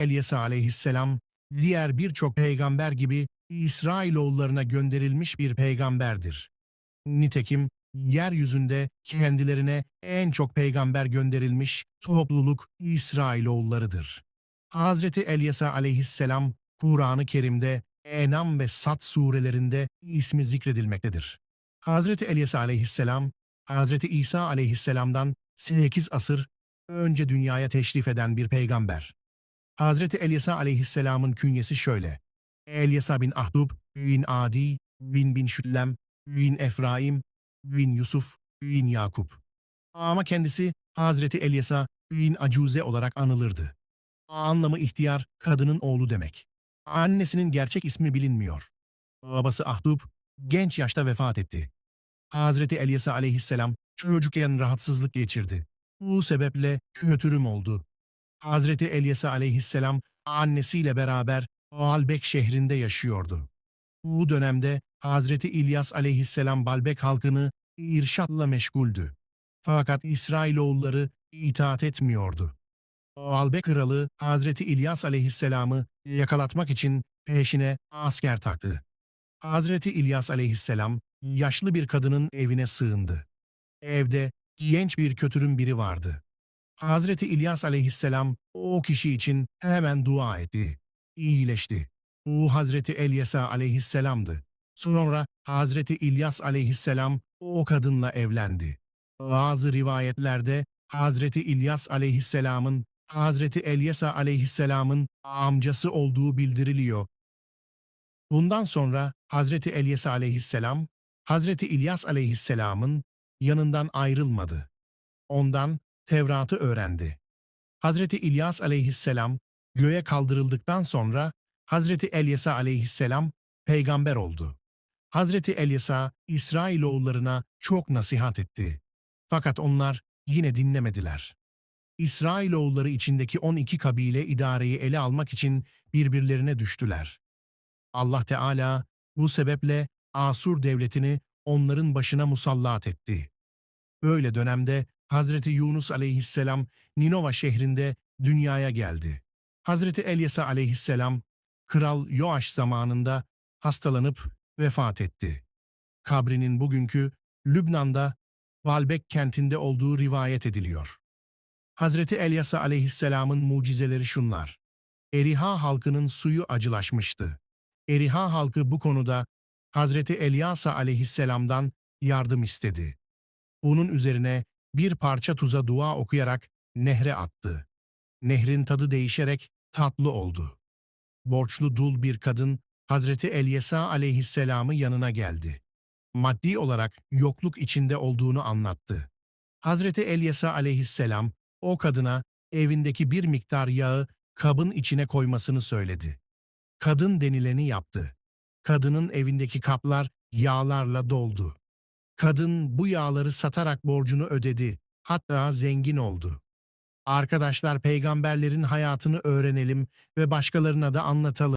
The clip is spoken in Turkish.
Elyasa aleyhisselam, diğer birçok peygamber gibi İsrailoğullarına gönderilmiş bir peygamberdir. Nitekim yeryüzünde kendilerine en çok peygamber gönderilmiş topluluk İsrailoğullarıdır. Hazreti Elyasa aleyhisselam Kur'an-ı Kerim'de Enam ve Sat surelerinde ismi zikredilmektedir. Hazreti Elyasa aleyhisselam, Hazreti İsa aleyhisselamdan 8 asır önce dünyaya teşrif eden bir peygamber. Hazreti Elyasa aleyhisselamın künyesi şöyle. Elyasa bin Ahdub, bin Adi, bin bin Şüllem, bin Efraim, bin Yusuf, bin Yakup. Ama kendisi Hazreti Elyasa bin Acuze olarak anılırdı. Anlamı ihtiyar, kadının oğlu demek. Annesinin gerçek ismi bilinmiyor. Babası Ahdub genç yaşta vefat etti. Hazreti Elyasa aleyhisselam çocukken rahatsızlık geçirdi. Bu sebeple kötürüm oldu. Hazreti Elyasa aleyhisselam annesiyle beraber Balbek şehrinde yaşıyordu. Bu dönemde Hazreti İlyas aleyhisselam Balbek halkını irşatla meşguldü. Fakat İsrailoğulları itaat etmiyordu. Balbek kralı Hazreti İlyas aleyhisselamı yakalatmak için peşine asker taktı. Hazreti İlyas aleyhisselam yaşlı bir kadının evine sığındı. Evde genç bir kötürüm biri vardı. Hazreti İlyas aleyhisselam o kişi için hemen dua etti. İyileşti. Bu Hazreti Elyasa aleyhisselamdı. Sonra Hazreti İlyas aleyhisselam o kadınla evlendi. Bazı rivayetlerde Hazreti İlyas aleyhisselamın Hazreti Elyasa aleyhisselamın amcası olduğu bildiriliyor. Bundan sonra Hazreti Elyasa aleyhisselam, Hazreti İlyas aleyhisselamın yanından ayrılmadı. Ondan Tevrat'ı öğrendi. Hazreti İlyas aleyhisselam göğe kaldırıldıktan sonra Hazreti Elyasa aleyhisselam peygamber oldu. Hazreti Elyasa İsrailoğullarına çok nasihat etti. Fakat onlar yine dinlemediler. İsrailoğulları içindeki 12 kabile idareyi ele almak için birbirlerine düştüler. Allah Teala bu sebeple Asur devletini onların başına musallat etti. Böyle dönemde Hazreti Yunus aleyhisselam Ninova şehrinde dünyaya geldi. Hazreti Elyasa aleyhisselam Kral Yoaş zamanında hastalanıp vefat etti. Kabrinin bugünkü Lübnan'da Valbek kentinde olduğu rivayet ediliyor. Hazreti Elyasa aleyhisselamın mucizeleri şunlar. Eriha halkının suyu acılaşmıştı. Eriha halkı bu konuda Hazreti Elyasa aleyhisselamdan yardım istedi. Bunun üzerine bir parça tuza dua okuyarak nehre attı. Nehrin tadı değişerek tatlı oldu. Borçlu dul bir kadın Hazreti Elyesa aleyhisselamı yanına geldi. Maddi olarak yokluk içinde olduğunu anlattı. Hazreti Elyesa aleyhisselam o kadına evindeki bir miktar yağı kabın içine koymasını söyledi. Kadın denileni yaptı. Kadının evindeki kaplar yağlarla doldu. Kadın bu yağları satarak borcunu ödedi. Hatta zengin oldu. Arkadaşlar peygamberlerin hayatını öğrenelim ve başkalarına da anlatalım.